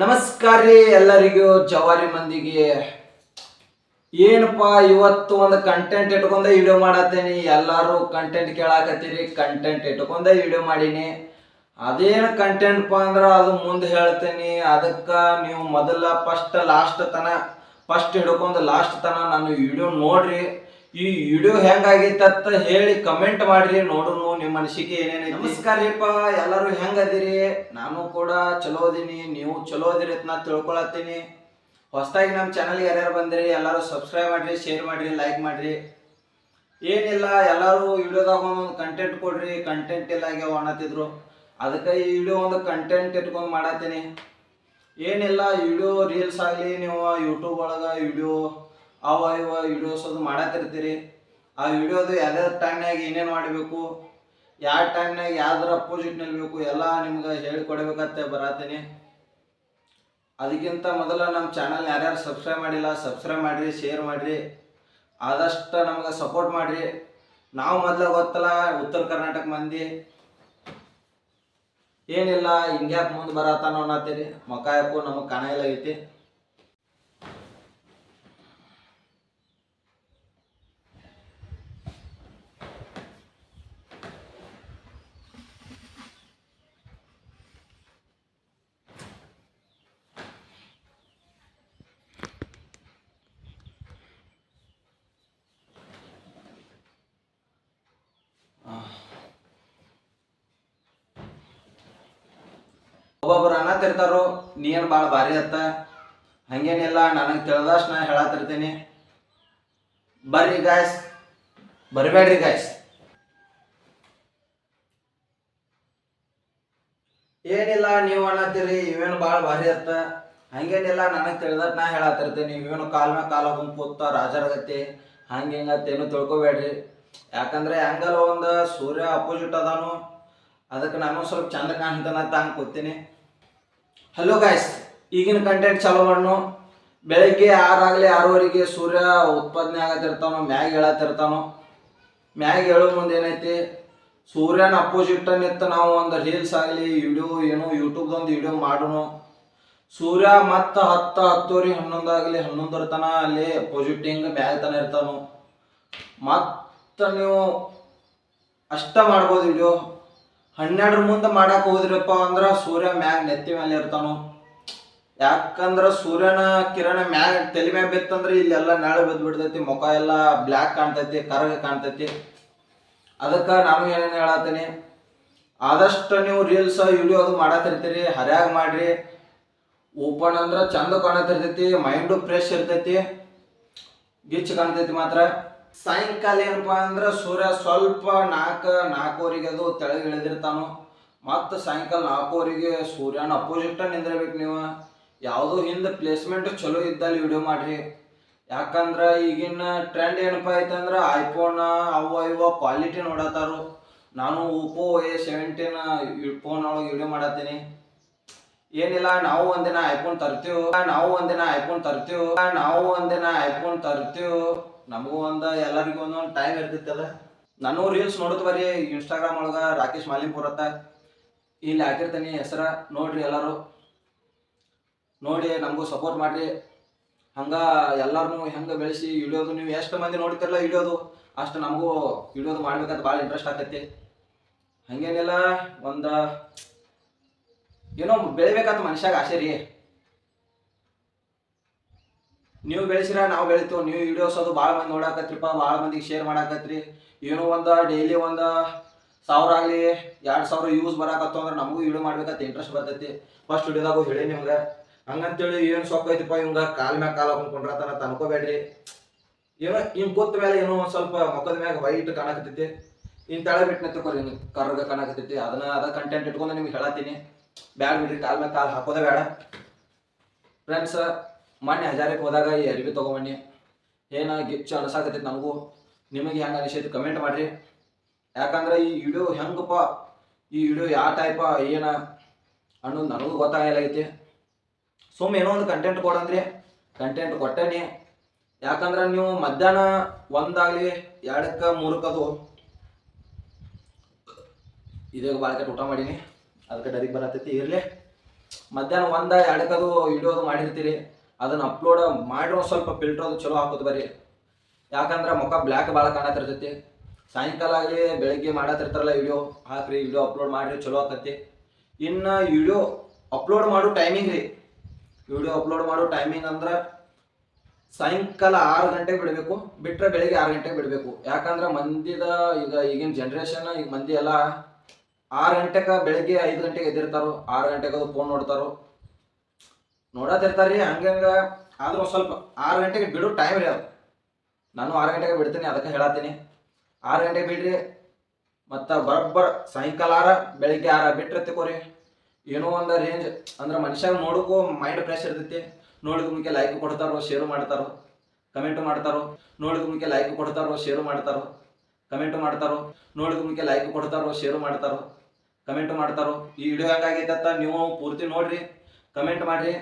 ನಮಸ್ಕಾರ ರೀ ಎಲ್ಲರಿಗೂ, ಜವಾರಿ ಮಂದಿಗೆ. ಏನಪ್ಪಾ, ಇವತ್ತು ಒಂದು ಕಂಟೆಂಟ್ ಇಟ್ಕೊಂಡ ವಿಡಿಯೋ ಮಾಡತ್ತೇನಿ. ಎಲ್ಲಾರು ಕಂಟೆಂಟ್ ಕೇಳಾಕತ್ತೀರಿ ಕಂಟೆಂಟ್ ಇಟ್ಕೊಂಡ ವಿಡಿಯೋ ಮಾಡೀನಿ. ಅದೇನು ಕಂಟೆಂಟ್ಪ ಅಂದ್ರೆ ಅದು ಮುಂದೆ ಹೇಳ್ತೇನಿ. ಅದಕ್ಕ ನೀವು ಮೊದಲ ಫಸ್ಟ್ ಲಾಸ್ಟ್ ತನ ಫಸ್ಟ್ ಹಿಡ್ಕೊಂಡು ಲಾಸ್ಟ್ ತನ ನಾನು ವಿಡಿಯೋ ನೋಡ್ರಿ. ಈ ವಿಡಿಯೋ ಹೆಂಗಾಗಿತ್ತ ಅಂತ ಹೇಳಿ ಕಮೆಂಟ್ ಮಾಡ್ರಿ ನೋಡೋಣ ನಿಮ್ಮ ಅನಿಸಿಕೆ ಏನೇನು ನಮಸ್ಕಾರ ಎಲ್ಲರೂ ಎಲ್ಲರೂ ಹೆಂಗದಿರಿ ನಾನು ಕೂಡ ಚಲೋ ಅದೀನಿ, ನೀವು ಚಲೋ ಅದಿರಿ ಅಂತ ನಾ ತಿಳ್ಕೊಳತ್ತೀನಿ. ಹೊಸದಾಗಿ ನಮ್ಮ ಚಾನಲ್ಗೆ ಯಾರ್ಯಾರು ಬಂದಿರಿ, ಎಲ್ಲರೂ ಸಬ್ಸ್ಕ್ರೈಬ್ ಮಾಡ್ರಿ ಶೇರ್ ಮಾಡ್ರಿ ಲೈಕ್ ಮಾಡ್ರಿ. ಏನಿಲ್ಲ, ಎಲ್ಲರೂ ವಿಡಿಯೋದಾಗ ಒಂದೊಂದು ಕಂಟೆಂಟ್ ಕೊಡ್ರಿ ಕಂಟೆಂಟ್ ಇಲ್ಲ ಆಗ್ಯಾವ ಅನ್ನತ್ತಿದ್ರು ಅದಕ್ಕೆ ಈ ವಿಡಿಯೋ ಒಂದು ಕಂಟೆಂಟ್ ಇಟ್ಕೊಂಡು ಮಾಡತ್ತೀನಿ. ಏನಿಲ್ಲ ವಿಡಿಯೋ ರೀಲ್ಸ್ ಆಗಲಿ, ನೀವು ಯೂಟ್ಯೂಬ್ ಒಳಗೆ ವಿಡಿಯೋ ಅವ ಇವ ವಿಡಿಯೋಸ್ ಅದು ಮಾಡತ್ತಿರ್ತೀರಿ ಆ ವಿಡಿಯೋದು ಯಾವ್ಯಾವ ಟೈಮ್ನಾಗ ಏನೇನು ಮಾಡಬೇಕು, ಯಾವ ಟೈಮ್ನಾಗ ಯಾವ್ದ್ರ ಅಪೋಸಿಟ್ ನಿಲ್ಬೇಕು ಎಲ್ಲ ನಿಮ್ಗೆ ಹೇಳಿಕೊಡ್ಬೇಕಂತ ಬರತ್ತೀನಿ ಅದಕ್ಕಿಂತ ಮೊದಲು ನಮ್ಮ ಚಾನಲ್ ಯಾರ್ಯಾರು ಸಬ್ಸ್ಕ್ರೈಬ್ ಮಾಡಿಲ್ಲ ಸಬ್ಸ್ಕ್ರೈಬ್ ಮಾಡಿರಿ ಶೇರ್ ಮಾಡಿರಿ. ಆದಷ್ಟು ನಮ್ಗೆ ಸಪೋರ್ಟ್ ಮಾಡಿರಿ. ನಾವು ಮೊದಲ ಗೊತ್ತಲ್ಲ, ಉತ್ತರ ಕರ್ನಾಟಕ ಮಂದಿ. ಏನಿಲ್ಲ ಹಿಂಗ್ಯಾಕೆ ಮುಂದೆ ಬರತ್ತಾನೋ ಅನ್ನತ್ತೀರಿ. ಮಕ ಯಾಕೋ ನಮಗೆ ಕಾಣಲ್ಲ ಐತಿ. ಒಬ್ಬೊಬ್ರು ಅನ್ನತಿರ್ತಾರೋ ನೀನು ಭಾಳ ಭಾರಿ ಅತ್ತ? ಹಂಗೇನಿಲ್ಲ, ನನಗೆ ತಿಳಿದಷ್ಟು ನಾ ಹೇಳತ್ತಿರ್ತೀನಿ ಬರ್ರಿ ಗಾಯ್ಸ್ ಬರಬೇಡ್ರಿ ಗಾಯ್ಸ್ ಏನಿಲ್ಲ, ನೀವು ಅನ್ನತ್ತೀರಿ ಇವೇನು ಭಾಳ ಭಾರಿ ಅತ್ತ? ಹಂಗೇನಿಲ್ಲ, ನನಗೆ ತಿಳಿದಷ್ಟು ನಾ ಹೇಳತ್ತಿರ್ತೀನಿ ಇವೇನು ಕಾಲ ಕಾಲ ಬಂದು ಕೂತ ರಾಜರಗತಿ ಹಂಗೆ ಹಿಂಗತ್ತೇನು ತಿಳ್ಕೊಬೇಡ್ರಿ. ಯಾಕಂದ್ರೆ ಹೆಂಗಲ್ಲ ಒಂದು ಸೂರ್ಯ ಅಪೋಸಿಟ್ ಅದಾನು. ಅದಕ್ಕೆ ನಾನು ಸ್ವಲ್ಪ ಚಂದ ಕಾಣ್ತಾನಂತ ಹಂಗೆ ಕೂತೀನಿ. ಹಲೋ ಗಾಯ್ಸ್ ಈಗಿನ ಕಂಟೆಂಟ್ ಚಾಲೋ ಮಾಡೋಣ ಬೆಳಗ್ಗೆ ಆರಾಗಲಿ ಆರೂವರೆಗೆ ಸೂರ್ಯ ಉತ್ಪಾದನೆ ಆಗತ್ತಿರ್ತಾನೋ ಮ್ಯಾಗ ಹೇಳತ್ತಿರ್ತಾನೋ ಮ್ಯಾಗ ಹೇಳೋ ಮುಂದೆ ಏನೈತಿ? ಸೂರ್ಯನ ಅಪೋಸಿಟ್ ನಿಂತು ನಾವು ಒಂದು ರೀಲ್ಸ್ ಆಗಲಿ ವಿಡಿಯೋ ಏನೋ ಯೂಟ್ಯೂಬ್ದೊಂದು ವಿಡಿಯೋ ಮಾಡೋಣ ಸೂರ್ಯ ಮತ್ತು ಹತ್ತು, ಹತ್ತುವರೆ, ಹನ್ನೊಂದು ಆಗಲಿ ಹನ್ನೊಂದರ ತನ ಅಲ್ಲಿ ಅಪೋಸಿಟಿಂಗ್ ಮ್ಯಾಗ ತನ ಇರ್ತಾನೋ. ಮತ್ತು ನೀವು ಅಷ್ಟ ಮಾಡ್ಬೋದು ವಿಡಿಯೋ ಹನ್ನೆರಡರ ಮುಂದೆ ಮಾಡಕ್ಕೆ ಹೋದ್ರಪ್ಪ ಅಂದ್ರೆ ಸೂರ್ಯ ಮ್ಯಾಗ ನೆತ್ತಿ ಮೇಲೆ ಇರ್ತಾನು. ಯಾಕಂದ್ರೆ ಸೂರ್ಯನ ಕಿರಣ ಮ್ಯಾಗ ತಲೆ ಮ್ಯಾಗ ಬಿತ್ತಂದ್ರೆ ಇಲ್ಲೆಲ್ಲ ನೆಳ ಬಿದ್ದು ಬಿಡ್ತೈತಿ ಮುಖ ಎಲ್ಲ ಬ್ಲ್ಯಾಕ್ ಕಾಣ್ತೈತಿ, ಕರಗ ಕಾಣ್ತೈತಿ. ಅದಕ್ಕೆ ನಾನು ಏನೇನು ಹೇಳತ್ತೀನಿ ಆದಷ್ಟು ನೀವು ರೀಲ್ಸ್ ವಿಡಿಯೋ ಅದು ಮಾಡತ್ತಿರ್ತೀರಿ ಹರ್ಯಾಗ ಮಾಡ್ರಿ. ಓಪನ್ ಅಂದ್ರೆ ಚಂದ ಕಾಣತಿರ್ತೈತಿ ಮೈಂಡು ಫ್ರೆಶ್ ಇರ್ತೈತಿ. ಗಿಚ್ ಕಾಣ್ತೈತಿ ಮಾತ್ರ. ಸಾಯಂಕಾಲ ಏನಪ್ಪಾ ಅಂದ್ರೆ ಸೂರ್ಯ ಸ್ವಲ್ಪ ನಾಲ್ಕು, ನಾಲ್ಕೂವರೆಗೆ ಅದು ತೆಳಗೆ ಇಳಿದಿರ್ತಾನು. ಮತ್ತು ಸಾಯಂಕಾಲ ನಾಲ್ಕೂವರೆಗೆ ಸೂರ್ಯನ ಅಪೋಸಿಟ್ ನಿಂದಿರ್ಬೇಕು ನೀವು. ಯಾವುದೋ ಹಿಂದೆ ಪ್ಲೇಸ್ಮೆಂಟ್ ಚಲೋ ಇದ್ದಲ್ಲಿ ವಿಡಿಯೋ ಮಾಡ್ರಿ. ಯಾಕಂದ್ರೆ ಈಗಿನ ಟ್ರೆಂಡ್ ಏನಪ್ಪ ಐತಂದ್ರೆ ಐಫೋನ್ ಅವ ಇವ ಕ್ವಾಲಿಟಿ ನೋಡತ್ತಾರು ನಾನು ಓಪೋ ಎ ಸೆವೆಂಟೀನ್ ಫೋನ್ ಒಳಗೆ ವಿಡಿಯೋ ಮಾಡತ್ತೀನಿ. ಏನಿಲ್ಲ, ನಾವು ಒಂದಿನ ಐಫೋನ್ ತರ್ತೀವ. ನಾವು ಒಂದಿನ ಐಫೋನ್ ತರ್ತೀವ. ನಾವು ಒಂದಿನ ಐಫೋನ್ ತರ್ತೀವ. ನಮಗೂ ಒಂದ, ಎಲ್ಲರಿಗೂ ಒಂದೊಂದು ಟೈಮ್ ಇರ್ತಿತ್ತಲ್ಲ ನಾನು ರೀಲ್ಸ್ ನೋಡುತ್ತ ಬರೀ ಇನ್ಸ್ಟಾಗ್ರಾಮ್ ಒಳಗ ರಾಕೇಶ್ ಮಾಲಿಂಪುರ್ ಅಂತ ಇಲ್ಲಿ ಹಾಕಿರ್ತೀನಿ ಹೆಸರ. ನೋಡ್ರಿ ಎಲ್ಲರೂ. ನೋಡಿ, ನಮಗೂ ಸಪೋರ್ಟ್ ಮಾಡ್ರಿ. ಹಂಗ ಎಲ್ಲಾರನು ಹೆಂಗ ಬೆಳೆಸಿ ವಿಡಿಯೋದು ನೀವು ಎಷ್ಟು ಮಂದಿ ನೋಡ್ತಿರಲ್ಲ ಇಳಿಯೋದು ಅಷ್ಟು ನಮಗೂ ವಿಡಿಯೋದು ಮಾಡ್ಬೇಕಂತ ಭಾಳ ಇಂಟ್ರೆಸ್ಟ್ ಆಗ್ತೈತಿ. ಹಂಗೇನಿಲ್ಲ, ಒಂದು ಏನೋ ಬೆಳಿಬೇಕಂತ ಮನುಷ್ಯಾಗ ಆಸೆ ರೀ. ನೀವು ಬೆಳೆಸಿರ, ನಾವು ಬೆಳಿತೀವಿ. ನೀವು ವಿಡಿಯೋಸ್ ಅದು ಭಾಳ ಮಂದಿ ನೋಡಾಕತ್ರಿಪ್ಪ ಭಾಳ ಮಂದಿಗೆ ಶೇರ್ ಮಾಡಾಕತ್ರಿ. ಏನೋ ಒಂದು ಡೈಲಿ ಒಂದು ಸಾವಿರ ಆಗಲಿ, ಎರಡು ಸಾವಿರ ಯೂಸ್ ಬರಾಕತ್ತು ಅಂದ್ರೆ ನಮಗೂ ವಿಡಿಯೋ ಮಾಡ್ಬೇಕಂತ ಇಂಟ್ರೆಸ್ಟ್ ಬರ್ತೈತಿ. ಫಸ್ಟ್ ವಿಡಿಯೋದಾಗೂ ಹೇಳಿ ನಿಮ್ಗೆ. ಹಂಗಂತೇಳಿ ಏನು ಸೊಕ್ಕ ಐತಿಪ್ಪ ಕಾಲ ಮ್ಯಾಗ ಕಾಲು ಹಾಕೊಂಡ್ಕೊಂಡ್ರತನ ತನ್ಕೋಬೇಡ್ರಿ ಏನೋ ಹಿಂಗೆ ಕೂತ ಮೇಲೆ ಏನೋ ಒಂದು ಸ್ವಲ್ಪ ಮುಖದ ಮ್ಯಾಗ ವೈಟ್ ಕಾಣಕತ್ತೈತಿ. ಇನ್ನು ತಳ ಬಿಟ್ಟು ನಿಂತ್ಕೊರಿ ಹಿಂಗೆ ಕರ್ಗ ಕಾಣಕತ್ತೈತಿ. ಅದನ್ನ ಅದ ಕಂಟೆಂಟ್ ಇಟ್ಕೊಂಡು ನಿಮ್ಗೆ ಹೇಳತ್ತೀನಿ. ಬ್ಯಾಡ ಬಿಡ್ರಿ, ಕಾಲ್ ಮೇಲೆ ಕಾಲ್ ಹಾಕೋದೇ ಬೇಡ ಫ್ರೆಂಡ್ಸ್ ಮೊನ್ನೆ ಹಜಾರಕ್ಕೆ ಹೋದಾಗ ಈ ಅರಿವಿ ತೊಗೊಂಬನ್ನಿ. ಏನು ಗಿಚ್ಚು ಅನಿಸಾಕತ್ತೈತಿ ನಮಗೂ ನಿಮಗೆ ಹೆಂಗೆ ಅನಿಸೈತಿ ಕಮೆಂಟ್ ಮಾಡಿರಿ. ಯಾಕಂದ್ರೆ ಈ ವಿಡಿಯೋ ಹೆಂಗಪ್ಪ, ಈ ವಿಡಿಯೋ ಯಾವ ಟೈಪ ಏನ ಅನ್ನೋದು ನನಗೂ ಗೊತ್ತಾಗಲಾಗೈತಿ ಸುಮ್ಮನೆ ಏನೋ ಒಂದು ಕಂಟೆಂಟ್ ಕೊಡಂದ್ರಿ ಕಂಟೆಂಟ್ ಕೊಟ್ಟೇನಿ. ಯಾಕಂದ್ರೆ ನೀವು ಮಧ್ಯಾಹ್ನ ಒಂದಾಗಲಿ, ಎರಡಕ್ಕೆ ಮೂರಕ್ಕದು ಇದಾಗ ಭಾಳ ಕೆಟ್ಟ ಊಟ ಮಾಡೀನಿ. ಅದಕ್ಕೆ ಡರಿಗೆ ಬರತೈತಿ. ಇರಲಿ. ಮಧ್ಯಾಹ್ನ ಒಂದ, ಎರಡಕ್ಕದು ವಿಡಿಯೋದು ಮಾಡಿರ್ತೀರಿ. ಅದನ್ನ ಅಪ್ಲೋಡ್ ಮಾಡಿರೋ ಸ್ವಲ್ಪ ಫಿಲ್ಟರ್ ಅದು ಚಲೋ ಹಾಕೋದು ಬರ್ರಿ. ಯಾಕಂದ್ರೆ ಮುಖ ಬ್ಲ್ಯಾಕ್ ಭಾಳ ಕಾಣತಿರ್ತೈತಿ ಸಾಯಂಕಾಲ ಆಗಲಿ ಬೆಳಗ್ಗೆ ಮಾಡತ್ತಿರ್ತಾರಲ್ಲ ವಿಡಿಯೋ ಹಾಕ್ರಿ ವಿಡಿಯೋ ಅಪ್ಲೋಡ್ ಮಾಡ್ರಿ, ಚಲೋ ಆಕತಿ ಇನ್ನು ವಿಡಿಯೋ ಅಪ್ಲೋಡ್ ಮಾಡೋ ಟೈಮಿಂಗ್ ರೀ. ವಿಡಿಯೋ ಅಪ್ಲೋಡ್ ಮಾಡೋ ಟೈಮಿಂಗ್ ಅಂದ್ರೆ ಸಾಯಂಕಾಲ ಆರು ಗಂಟೆಗೆ ಬಿಡಬೇಕು, ಬಿಟ್ರೆ ಬೆಳಿಗ್ಗೆ ಆರು ಗಂಟೆಗೆ ಬಿಡಬೇಕು. ಯಾಕಂದ್ರೆ ಮಂದಿದ ಈಗ ಈಗಿನ ಜನ್ರೇಷನ್ ಈಗ ಮಂದಿ ಎಲ್ಲ ಆರು ಗಂಟೆಗೆ ಬೆಳಿಗ್ಗೆ ಐದು ಗಂಟೆಗೆ ಎದ್ದಿರ್ತಾರೋ, ಆರು ಗಂಟೆಗೆ ಅದು ಫೋನ್ ನೋಡ್ತಾರೋ. ನೋಡತ್ತಿರ್ತಾರ್ರಿ ಹಂಗಂಗ ಆದ್ರೂ ಒಂದ್ ಸ್ವಲ್ಪ, ಆರು ಗಂಟೆಗೆ ಬಿಡೋ ಟೈಮ್ ರೀ ಅದು. ನಾನು ಆರು ಗಂಟೆಗೆ ಬಿಡ್ತೀನಿ, ಅದಕ್ಕೆ ಹೇಳತ್ತೀನಿ ಆರು ಗಂಟೆಗೆ ಬಿಡ್ರಿ, ಮತ್ತು ಬರೋಬ್ಬರ ಸಾಯಂಕಾಲ ಆರ, ಬೆಳಿಗ್ಗೆ ಆರ ಬಿಟ್ರೆ ತಿಕೋರಿ ಏನೋ ಒಂದು ರೇಂಜ್ ಅಂದ್ರೆ ಮನುಷ್ಯ ನೋಡೋಕ್ಕೂ ಮೈಂಡ್ ಫ್ರೆಶ್ ಇರ್ತೈತಿ. ನೋಡಿದ ಲೈಕ್ ಕೊಡ್ತಾರೋ ಶೇರ್ ಮಾಡ್ತಾರೋ. ಕಮೆಂಟ್ ಮಾಡ್ತಾರೋ. ನೋಡಿದ ಲೈಕ್ ಕೊಡ್ತಾರೋ ಶೇರ್ ಮಾಡ್ತಾರೋ. ಕಮೆಂಟ್ ಮಾಡ್ತಾರೋ. ನೋಡಿದ ಲೈಕ್ ಕೊಡ್ತಾರೋ ಶೇರ್ ಮಾಡ್ತಾರೋ. ಕಮೆಂಟ್ ಮಾಡ್ತಾರೋ? ಈ ವಿಡಿಯೋ ಅಂತ ನೀವು ಪೂರ್ತಿ ನೋಡ್ರಿ ಕಮೆಂಟ್ ಮಾಡ್ರಿ.